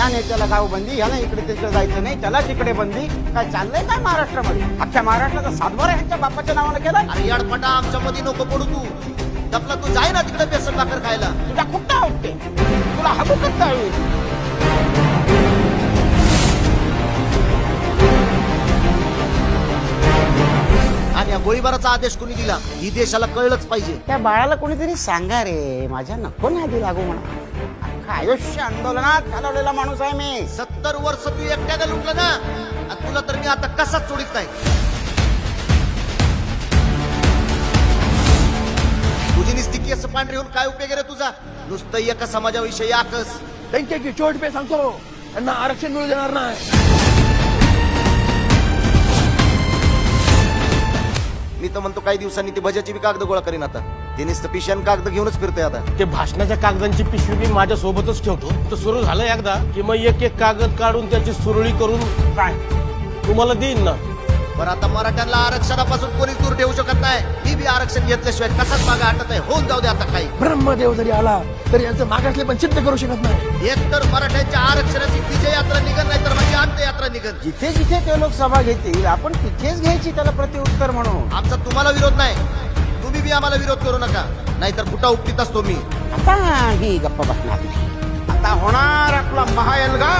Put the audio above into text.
या नेत्याला गाव बंदी ह्याला इकडे तिकडे जायचं नाही त्याला तिकडे बंदी. काय चाललंय काय महाराष्ट्रामध्ये? अख्ख्या महाराष्ट्राचा सातबारा ह्यांच्या बापाच्या नावानं केला अरे याडपटा आमच्या मध्ये नको पडू तू. दपला तू जाय ना तिकडे बेसन भाकर खायला. तुझ्या खूप आवडते तुला जावी. आणि या गोळीबाराचा आदेश कोणी दिला? ही देशाला कळलंच पाहिजे. त्या बाळाला कोणीतरी सांगा रे माझ्या नको नादी लागू म्हणा. आयुष्य आंदोलनात घालवलेला माणूस आहे मी. सत्तर वर्ष तू एकट्याने लुटलं ना? आणि तुला तर मी आता कसाच सोडित नाही. तुझी निस्ती केस पांढरी होऊन काय उपयोग आहे रे तुझा? नुसतं एका समाजाविषयी आकस. त्यांच्याची चोट पे सांगतो. त्यांना आरक्षण मिळू देणार नाही. मी तर म्हणतो काही दिवसांनी ती भजाची बी कागद गोळा करीन आता. ते नुसतं पिशान कागद घेऊनच फिरतोय आता. ते भाषणाच्या कागदांची पिशवी मी माझ्या सोबतच ठेवतो. तर सुरू झालं एकदा की मग एक एक कागद काढून त्याची सुरळी करून काय? तुम्हाला देईन ना. बरं आता मराठ्यांना आरक्षणापासून कोणीच दूर ठेवू शकत नाही. मी बी आरक्षण घेतल्याशिवाय कसाच मागा हटत आहे? होऊन जाऊ दे आता काही. ब्रह्मदेव जरी आला तरी यांचं मागासले पण सिद्ध करू शकत नाही. एक तर मराठ्यांच्या आरक्षणाची विजय यात्रा निघत नाही तर माझी अंत्ययात्रा निघत जिथे जिथे ते लोक सभा घेतील आपण तिथेच घ्यायची त्याला प्रत्युत्तर म्हणून. आमचा तुम्हाला विरोध नाही. तुम्ही बी आम्हाला विरोध करू नका. नाहीतर कुठं उपटीत असतो मी? आता ही गप्पा बसणार. आता होणार आपला महायलगा